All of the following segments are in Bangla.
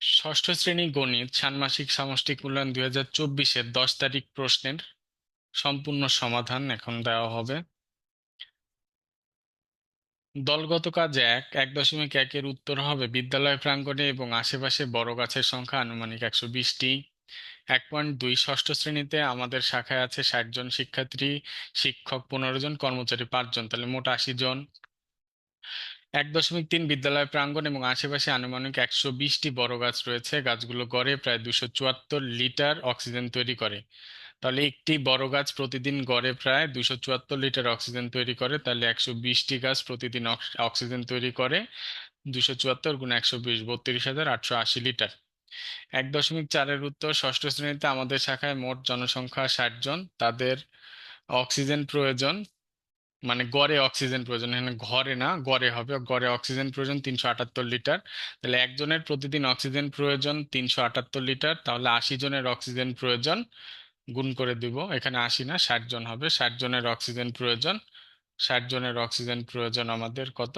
ষষ্ঠ শ্রেণি গণিত, ষান্মাসিক সামষ্টিক মূল্যায়ন দুই হাজার চব্বিশের দশ তারিখ প্রশ্নের সম্পূর্ণ সমাধান এখন দেওয়া হবে। দলগত কাজ এক এক দশমিক একের উত্তর হবে বিদ্যালয় প্রাঙ্গণে এবং আশেপাশে বড় গাছের সংখ্যা আনুমানিক একশো বিশটি। এক পয়েন্ট দুই ষষ্ঠ শ্রেণীতে আমাদের শাখায় আছে ষাট জন শিক্ষার্থী, শিক্ষক পনেরো জন, কর্মচারী পাঁচজন তাহলে মোট আশি জন। এক দশমিক তিন বিদ্যালয় প্রাঙ্গণ এবং আশেপাশে আনুমানিক একশো বিশটি বড় গাছ রয়েছে। গাছগুলো গড়ে প্রায় দুশো চুয়াত্তর লিটার অক্সিজেন তৈরি করে। তাহলে একটি বড় গাছ প্রতিদিন গড়ে প্রায় দুশো চুয়াত্তর লিটার অক্সিজেন তৈরি করে, তাহলে একশো বিশটি গাছ প্রতিদিন অক্স- অক্সিজেন তৈরি করে দুশো চুয়াত্তর গুণ একশো বিশ, বত্রিশ হাজার আটশো আশি লিটার। এক দশমিক চারের উত্তর ষষ্ঠ শ্রেণীতে আমাদের শাখায় মোট জনসংখ্যা ষাট জন। তাদের অক্সিজেন প্রয়োজন। মানে গড়ে অক্সিজেন প্রয়োজন। এখানে ঘরে না, গড়ে হবে। গড়ে অক্সিজেন প্রয়োজন তিনশো আটাত্তর লিটার। তাহলে একজনের প্রতিদিন অক্সিজেন প্রয়োজন তিনশো আটাত্তর লিটার। তাহলে আশি জনের অক্সিজেন প্রয়োজন, গুণ করে দিব। এখানে আশি না, ষাট জন হবে। ষাট জনের অক্সিজেন প্রয়োজন, ষাট জনের অক্সিজেন প্রয়োজন আমাদের কত?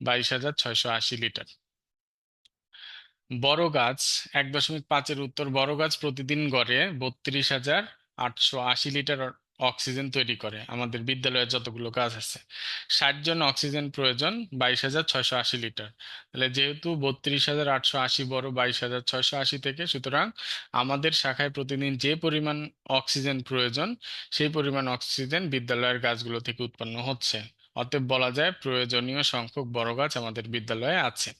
বাইশ হাজার ছয়শো আশি লিটার। বড় গাছ, এক দশমিক পাঁচের উত্তর। বড় গাছ প্রতিদিন গড়ে বত্রিশ হাজার আটশো আশি লিটার অক্সিজেন তৈরি করে। আমাদের বিদ্যালয়ে যতগুলো গাছ আছে, ষাট জন অক্সিজেন প্রয়োজন, বাইশ হাজার ছয়শো আশি লিটার। তাহলে যেহেতু বত্রিশ হাজার আটশো আশি বড়, বাইশ হাজার ছয়শো আশি থেকে, সুতরাং আমাদের শাখায় প্রতিদিন যে পরিমাণ অক্সিজেন প্রয়োজন, সেই পরিমাণ অক্সিজেন বিদ্যালয়ের গাছগুলো থেকে উৎপন্ন হচ্ছে। অতএব বলা যায় প্রয়োজনীয় সংখ্যক বড় গাছ আমাদের বিদ্যালয়ে আছে।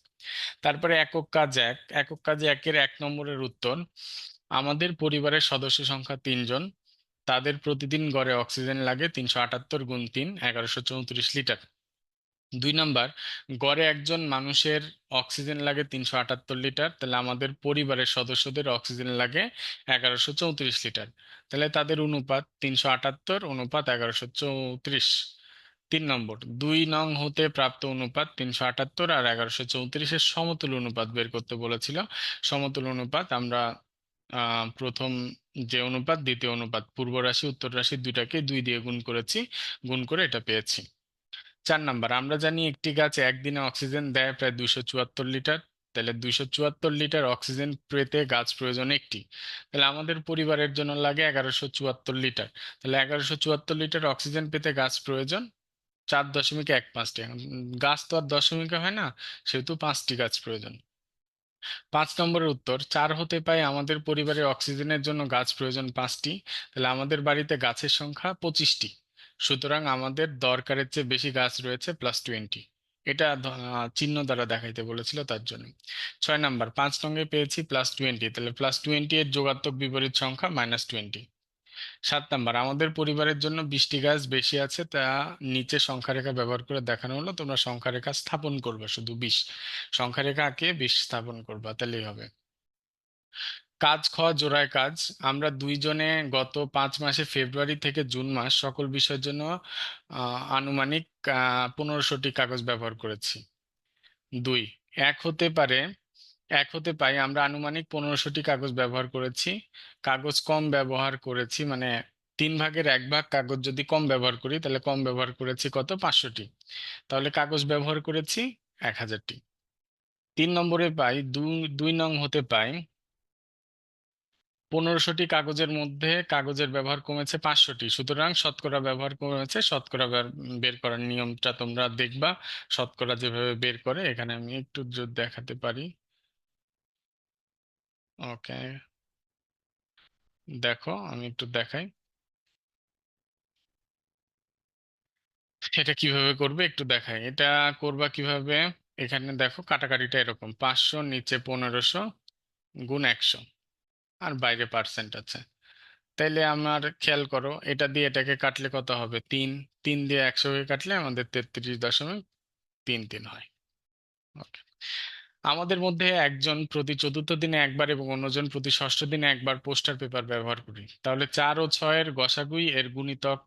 তারপরে একক কাজ এক। একক কাজে একের এক নম্বরের উত্তর, আমাদের পরিবারের সদস্য সংখ্যা তিনজন তাদের প্রতিদিন গড়ে অক্সিজেন লাগে তিনশো আটাত্তর গুণ তিন, এগারোশো চৌত্রিশ লিটার। দুই নাম্বার, গড়ে একজন মানুষের অক্সিজেন লাগে তিনশো আটাত্তর লিটার, তাহলে আমাদের পরিবারের সদস্যদের অক্সিজেন লাগে এগারোশো চৌত্রিশ লিটার। তাহলে তাদের অনুপাত তিনশো আটাত্তর, অনুপাত এগারোশো চৌত্রিশ। তিন নম্বর, দুই নং হতে প্রাপ্ত অনুপাত তিনশো আটাত্তর আর এগারোশো চৌত্রিশের সমতুল অনুপাত বের করতে বলেছিল। সমতুল অনুপাত আমরা প্রথম যে অনুপাত, দ্বিতীয় অনুপাত, পূর্ব রাশি, উত্তর রাশি দুইটাকে দুই দিয়ে গুণ করেছি, গুণ করে এটা পেয়েছি। চার নাম্বার, আমরা জানি একটি গাছ একদিনে অক্সিজেন দেয় প্রায় দুইশো চুয়াত্তর লিটার। তাহলে দুইশো চুয়াত্তর লিটার অক্সিজেন পেতে গাছ প্রয়োজন একটি। তাহলে আমাদের পরিবারের জন্য লাগে এগারোশো চুয়াত্তর লিটার। তাহলে এগারোশো চুয়াত্তর লিটার অক্সিজেন পেতে গাছ প্রয়োজন চার দশমিক এক পাঁচটি। গাছ তো আর দশমিকে হয় না, সেহেতু পাঁচটি গাছ প্রয়োজন। পাঁচ নম্বরের উত্তর চার হতে পায় আমাদের পরিবারে অক্সিজেনের জন্য গাছ প্রয়োজন পাঁচটি তাহলে আমাদের বাড়িতে গাছের সংখ্যা পঁচিশটি। সুতরাং আমাদের দরকারের চেয়ে বেশি গাছ রয়েছে প্লাস টোয়েন্টি এটা আহ, চিহ্ন দ্বারা দেখাইতে বলেছিল তার জন্য। ছয় নাম্বার পাঁচ রঙে পেয়েছি প্লাস টোয়েন্টি তাহলে প্লাস টোয়েন্টি এর যোগাত্মক বিপরীত সংখ্যা মাইনাস টোয়েন্টি সাত নাম্বার, আমাদের পরিবারের জন্য বৃষ্টি গাছ বেশি আছে, তা নিচে সংখ্যা রেখা ব্যবহার করে দেখানো হলো, তোমরা সংখ্যা রেখা স্থাপন করবে, শুধু বিশ সংখ্যা রেখা আঁকে বিশ স্থাপন করবা, তাহলেই হবে। কাজ খ, জোড়ায় কাজ। আমরা দুইজনে গত পাঁচ মাসে ফেব্রুয়ারি থেকে জুন মাস সকল বিষয়ের জন্য আনুমানিক পনেরোশোটি কাগজ ব্যবহার করেছি। দুই, এক হতে পারে এক হতে পাই আমরা আনুমানিক পনেরোশোটি কাগজ ব্যবহার করেছি। কাগজ কম ব্যবহার করেছি মানে তিন ভাগের এক ভাগ কাগজ যদি কম ব্যবহার করি, তাহলে কম ব্যবহার করেছি কত? পাঁচশোটি। তাহলে কাগজ ব্যবহার করেছি এক হাজারটি তিন নম্বরে পাই, দুই নং হতে পাই, পনেরোশোটি কাগজের মধ্যে কাগজের ব্যবহার কমেছে পাঁচশোটি। সুতরাং শতকরা ব্যবহার কমেছে, শতকরা বের করার নিয়মটা তোমরা দেখবা। শতকরা যেভাবে বের করে, এখানে আমি একটু দেখাতে পারি। ওকে। দেখো, আমি একটু দেখাই। এটা কীভাবে করবে একটু দেখাই। এটা করবা কীভাবে? এখানে দেখো, কাটাকাটিটা এরকম। পাঁচশো, নিচে পনেরোশো, গুণ একশো। আর বাইরে পার্সেন্ট আছে। তাইলে আমার খেয়াল করো, এটা দিয়ে এটাকে কাটলে কত হবে? তিন। তিন দিয়ে একশোকে কাটলে আমাদের তেত্রিশ দশমিক তিন তিন হয়। ওকে। আমাদের মধ্যে একজন প্রতি চতুর্থ দিনে একবার এবং অন্যজন প্রতি ষষ্ঠ দিনে একবার পোস্টার পেপার ব্যবহার করি। তাহলে চার ও ছয়ের গসাগুই এর গুণিতক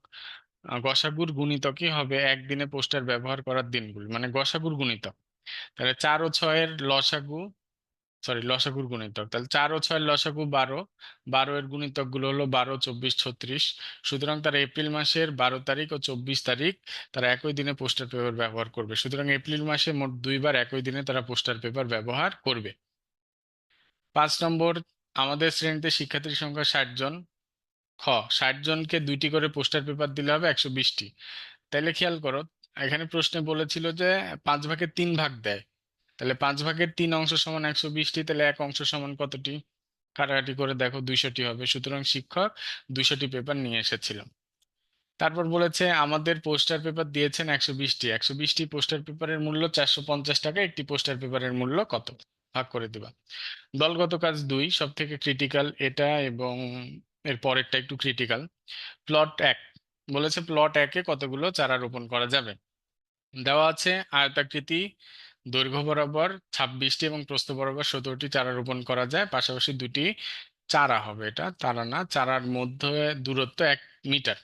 গসাগুর গুণিতকই হবে একদিনে পোস্টার ব্যবহার করার দিনগুলি মানে গসাগুর গুণিতক। তাহলে চার ও ছয়ের লসাগু সরি লসাগুর গুণিতক। তাহলে চার ও ছয় লসাগু বারো। বারো এর গুণিতকগুলো হলো বারো, চব্বিশ, ছত্রিশ। সুতরাং তারা এপ্রিল মাসের বারো তারিখ ও চব্বিশ তারিখ তারা একই দিনে পোস্টার পেপার ব্যবহার করবে। সুতরাং এপ্রিল মাসে মোট দুইবার একই দিনে তারা পোস্টার পেপার ব্যবহার করবে। পাঁচ নম্বর, আমাদের শ্রেণীতে শিক্ষার্থীর সংখ্যা ষাট জন। খ, ষাট জনকে দুইটি করে পোস্টার পেপার দিলে হবে একশো বিশটি। তাইলে খেয়াল করো, এখানে প্রশ্নে বলেছিল যে পাঁচ ভাগের তিন ভাগ দেয়। তাহলে পাঁচ ভাগের তিন অংশ সমান একশো বিশটি, তাহলে এক অংশ সমান কতটি? কাটাকাটি করে দেখো দুইশোটি হবে। সুতরাং শিক্ষক দুইশোটি পেপার নিয়ে এসেছিল। তারপর বলেছে, আমাদের পোস্টার পেপার দিয়েছেন একশো বিশটি। একশো বিশটি পোস্টার পেপারের মূল্য চারশো পঞ্চাশ টাকা। একটি পোস্টার পেপারের মূল্য কত? ভাগ করে দিবা। দলগত কাজ দুই সব থেকে ক্রিটিক্যাল এটা এবং এর পরেরটা একটু ক্রিটিক্যাল প্লট এক, বলেছে প্লট একে কতগুলো চারা রোপণ করা যাবে? দেওয়া আছে আয়তাকৃতি দৈর্ঘ্য বরাবর ছাব্বিশটি এবং প্রস্থ বরাবর সতেরোটি চারা রোপণ করা যায়। পাশাপাশি দুটি চারা হবে এটা, চারা না, চারার মধ্যে দূরত্ব এক মিটার।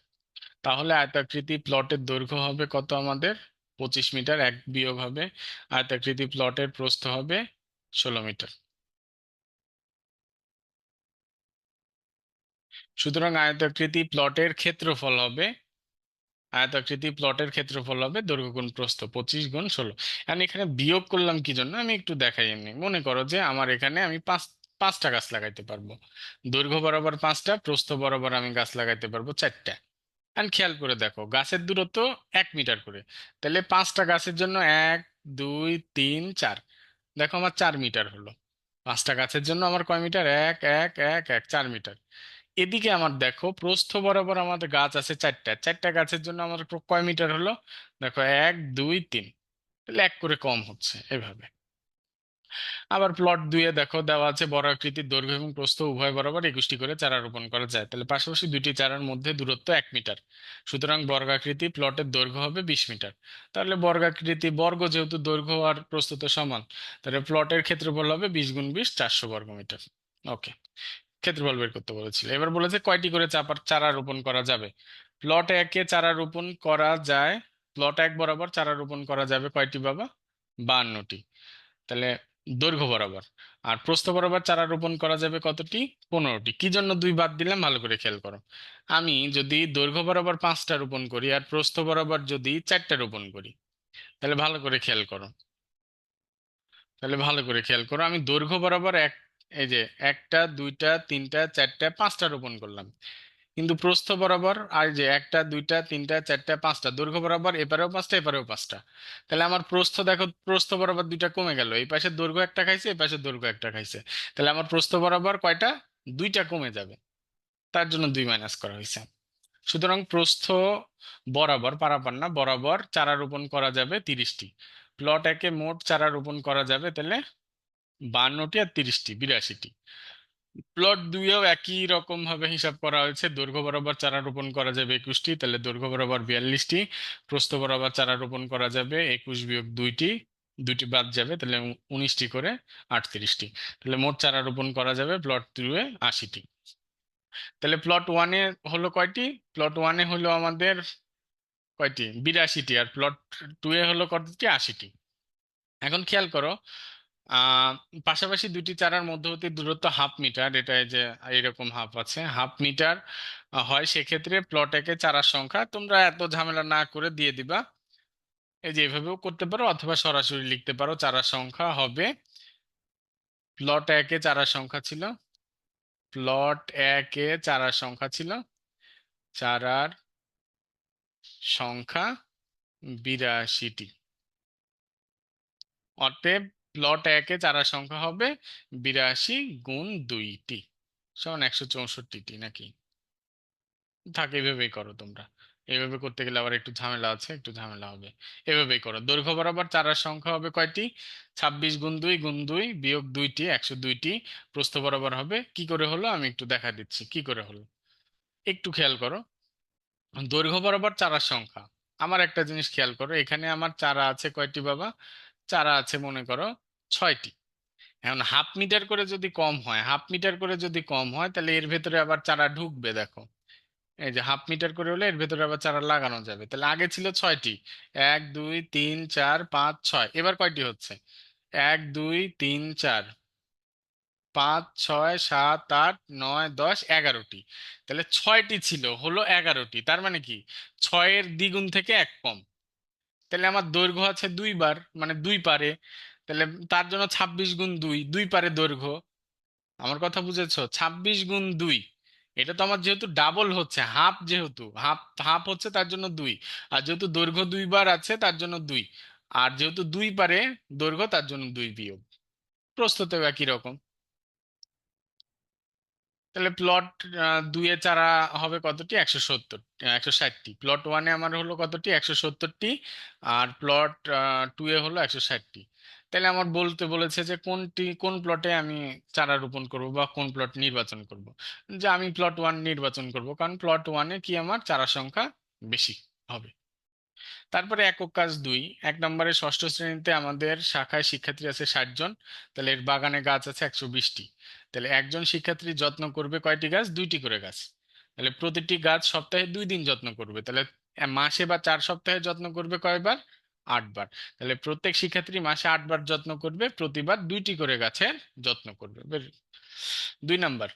তাহলে আয়তাকৃতি প্লটের দৈর্ঘ্য হবে কত আমাদের? পঁচিশ মিটার, এক বিয়োগ হবে। আয়তাকৃতি প্লটের প্রস্থ হবে ষোলো মিটার। সুতরাং আয়তাকৃতি প্লটের ক্ষেত্রফল হবে আয়তাকৃতি প্লটের ক্ষেত্রফল হবে দৈর্ঘ্য গুণ প্রস্থ, পঁচিশ গুণ ষোলো। এখন এখানে বিয়োগ করলাম কি জন্য? আমি একটু দেখাই এমনি। মনে করো যে আমার এখানে আমি পাঁচ, পাঁচটা গাছ লাগাইতে পারব। দৈর্ঘ্য বরাবর পাঁচটা, প্রস্থ বরাবর আমি গাছ লাগাইতে পারব চারটা। আর খেয়াল করে দেখো, গাছের দূরত্ব এক মিটার করে। তাহলে পাঁচটা গাছের জন্য এক, দুই, তিন, চার। দেখো আমার চার মিটার হলো। পাঁচটা গাছের জন্য আমার কয় মিটার? এক এক এক এক, চার মিটার। এদিকে আমার দেখো, প্রস্থ বরাবর আমাদের গাছ আছে চারটা। চারটা গাছের জন্য আমার কয় মিটার হলো? দেখো, এক, দুই, তিন। তাহলে এক করে কম হচ্ছে এভাবে। আবার প্লট দুইয়ে দেখো, দেওয়া আছে বড় আকৃতির দৈর্ঘ্য এবং প্রস্থ উভয় বরাবর একুশটি করে চারা রোপণ করা যায়। তাহলে পাশাপাশি দুইটি চারার মধ্যে দূরত্ব এক মিটার। সুতরাং বর্গাকৃতি প্লটের দৈর্ঘ্য হবে বিশ মিটার। তাহলে বর্গাকৃতি বর্গ যেহেতু দৈর্ঘ্য আর প্রস্থ সমান, তাহলে প্লটের ক্ষেত্রফল হবে বিশ গুণ বিশ, চারশো বর্গ মিটার ওকে ক্ষেত্রফল বের করতে বলেছিল। এবার বলেছে কয়টি করে চাপার চারা রোপণ করা যাবে? প্লট একে চারা রোপণ করা যায় প্লট এক বরাবর চারা রোপণ করা যাবে কয়টি বাবা? বান্নটি তাহলে দৈর্ঘ্য বরাবর। আর প্রস্থ বরাবর চারা রোপণ করা যাবে কতটি? পনেরোটি। কি জন্য দুই বাদ দিলাম? ভালো করে খেয়াল করো। আমি যদি দৈর্ঘ্য বরাবর পাঁচটা রোপণ করি আর প্রস্থ বরাবর যদি চারটা রোপণ করি, তাহলে ভালো করে খেয়াল করো। তাহলে ভালো করে খেয়াল করো। আমি দৈর্ঘ্য বরাবর এক এই যে একটা, দুইটা, তিনটা, চারটা, পাঁচটা রোপণ করলাম। কিন্তু প্রস্থ বরাবর আর যে একটা, দুইটা, তিনটা, চারটা, পাঁচটা, দৈর্ঘ্য বরাবর এপারেও পাঁচটা এপারেও পাঁচটা। তাহলে আমার প্রস্থ দেখো, প্রস্থ বরাবর দুইটা কমে গেল। এই পাশে দৈর্ঘ্য একটা খাইছে, এই পাশে দৈর্ঘ্য একটা খাইছে। তাহলে আমার প্রস্থ বরাবর কয়টা? দুইটা কমে যাবে। তার জন্য দুই মাইনাস করা হয়েছে। সুতরাং প্রস্থ বরাবর, পারাপার না, বরাবর চারা রোপণ করা যাবে তিরিশটি। প্লট একে মোট চারা রোপণ করা যাবে তাহলে বান্নটি আর তিরিশটি, বিরাশিটি। প্লট দুইয়েও একই রকম ভাবে হিসাব করা হয়েছে। দৈর্ঘ্য বরাবর চারা রোপণ করা যাবে একুশটি, তাহলে দৈর্ঘ্য বরাবর বিয়াল্লিশটি, প্রস্থ বরাবর চারা রোপণ করা যাবে একুশ বিয়োগ দুইটি দুইটি বাদ যাবে, তাহলে উনিশটি করে আটত্রিশটি। তাহলে মোট চারা রোপণ করা যাবে প্লট টুয়ে আশিটি। তাহলে প্লট ওয়ানে হলো কয়টি? প্লট ওয়ানে হলো আমাদের কয়টি? বিরাশিটি, আর প্লট টু এ হলো কতটি? আশিটি। এখন খেয়াল করো আহ, পাশাপাশি দুটি চারার মধ্যবর্তী দূরত্ব হাফ মিটার এটা এই যে এরকম হাফ আছে, হাফ মিটার হয় সেক্ষেত্রে প্লট একে চারার সংখ্যা। তোমরা এত ঝামেলা না করে দিয়ে দিবা। এই যে এভাবেও করতে পারো অথবা সরাসরি লিখতে পারো চারার সংখ্যা হবে। প্লট একে চারার সংখ্যা ছিল। প্লট একে চারার সংখ্যা ছিল। চারার সংখ্যা বিরাশিটি। অতএব প্লট একে চারার সংখ্যা হবে বিরাশি গুণ দুইটি, সমান একশো চৌষট্টিটি নাকি? থাকে, এভাবেই করো তোমরা। এভাবে করতে গেলে আবার একটু ঝামেলা আছে, একটু ঝামেলা হবে। এভাবেই করো। দৈর্ঘ্য বরাবর চারার সংখ্যা হবে কয়টি? ছাব্বিশ গুণ দুই গুণ দুই বিয়োগ দুইটি একশো দুইটি, প্রস্থ বরাবর হবে। কি করে হলো? আমি একটু দেখা দিচ্ছি। কি করে হলো? একটু খেয়াল করো। দৈর্ঘ্য বরাবর চারার সংখ্যা। আমার একটা জিনিস খেয়াল করো। এখানে আমার চারা আছে কয়টি বাবা? চারা আছে মনে করো ছয়টি। এখন হাফ মিটার করে যদি কম হয় হাফ মিটার করে যদি কম হয়, তাহলে এর ভেতরে আবার চারা ঢুকবে, দেখো। এই যে হাফ মিটার করে হলে এর ভেতরে আবার চারা লাগানো যাবে। তাহলে আগে ছিল ছয়টি। এক, দুই, তিন, চার, পাঁচ, ছয়। এবার কয়টি হচ্ছে? এক, দুই, তিন, চার। পাঁচ, ছয়, সাত, আট, নয়, দশ, এগারোটি। তাহলে ছয়টি ছিল, হলো এগারোটি। তার মানে কি? ছয়ের দ্বিগুণ থেকে এক কম। তাহলে আমার দৈর্ঘ্য আছে দুইবার মানে দুই পারে। তাহলে তার জন্য ছাব্বিশ গুণ দুই দুই পারে দৈর্ঘ্য। আমার কথা বুঝেছ? ছাব্বিশ গুণ দুই। এটা তো আমার যেহেতু ডাবল হচ্ছে হাফ যেহেতু হাফ হাফ হচ্ছে তার জন্য দুই। আর যেহেতু দৈর্ঘ্য দুইবার আছে, তার জন্য দুই। আর যেহেতু দুই পারে দৈর্ঘ্য, তার জন্য দুই বিয়োগ। প্রস্তুতেও একই রকম। তাহলে প্লট দুইয়ে চারা হবে কতটি? একশো সত্তর, একশো ষাটটি। প্লট ওয়ানে আমার হলো কতটি? একশো সত্তরটি। আর প্লট টু এ হলো একশো ষাটটি। তাহলে আমার বলতে বলেছে যে, কোনটি, কোন প্লটে আমি চারা রোপণ করব বা কোন প্লট নির্বাচন করব? যে, আমি প্লট ওয়ান নির্বাচন করব। কারণ প্লট ওয়ানে কি আমার চারা সংখ্যা বেশি হবে। তারপরে একক কাজ দুই। এক নম্বরে ষষ্ঠ শ্রেণীতে আমাদের শাখায় শিক্ষার্থী আছে ষাট জন। তাহলে এর বাগানে গাছ আছে একশো বিশটি। তাহলে একজন শিক্ষার্থী যত্ন করবে কয়টি গাছ? দুইটি করে গাছ। তাহলে প্রতিটি গাছ সপ্তাহে দুই দিন যত্ন করবে। তাহলে মাসে বা চার সপ্তাহে যত্ন করবে কয়বার? আটবার তাহলে প্রত্যেক শিক্ষার্থী মাসে আটবার যত্ন করবে, প্রতিবার দুইটি করে গাছের যত্ন করবে। দুই নাম্বার,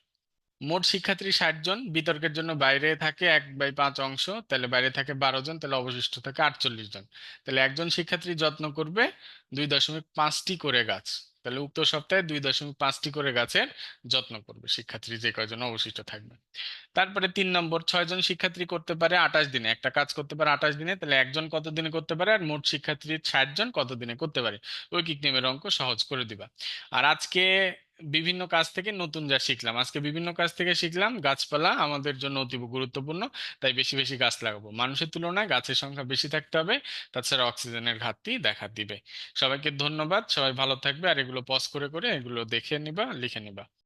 মোট শিক্ষার্থী ষাট জন, বিতর্কের জন্য বাইরে থাকে এক বাই পাঁচ অংশ, তাহলে বাইরে থাকে বারো জন, তাহলে অবশিষ্ট থাকে আটচল্লিশ জন। তাহলে একজন শিক্ষার্থী যত্ন করবে দুই দশমিক পাঁচটি করে গাছ। তাহলে উক্ত সপ্তাহে দুই দশমিক পাঁচটি করে গাছের যত্ন করবে শিক্ষার্থী যে কয়জন অবশিষ্ট থাকবে। তারপরে তিন নম্বর, ছয় জন শিক্ষার্থী করতে পারে আঠাশ দিনে। একটা কাজ করতে পারে আঠাশ দিনে, তাহলে একজন কত দিনে করতে পারে আর মোট শিক্ষার্থী ষাট জন কত দিনে করতে পারে? ঐকিক নিয়মের অঙ্ক সহজ করে দিবা। আর আজকে বিভিন্ন কাজ থেকে নতুন যা শিখলাম। আজকে বিভিন্ন কাজ থেকে শিখলাম, গাছপালা আমাদের জন্য অতীব গুরুত্বপূর্ণ, তাই বেশি বেশি গাছ লাগাবো। মানুষের তুলনায় গাছের সংখ্যা বেশি থাকতে হবে, তাছাড়া অক্সিজেনের ঘাটতি দেখা দিবে। সবাইকে ধন্যবাদ, সবাই ভালো থাকবে, আর এগুলো পজ করে করে এগুলো দেখে নিবা, লিখে নিবা।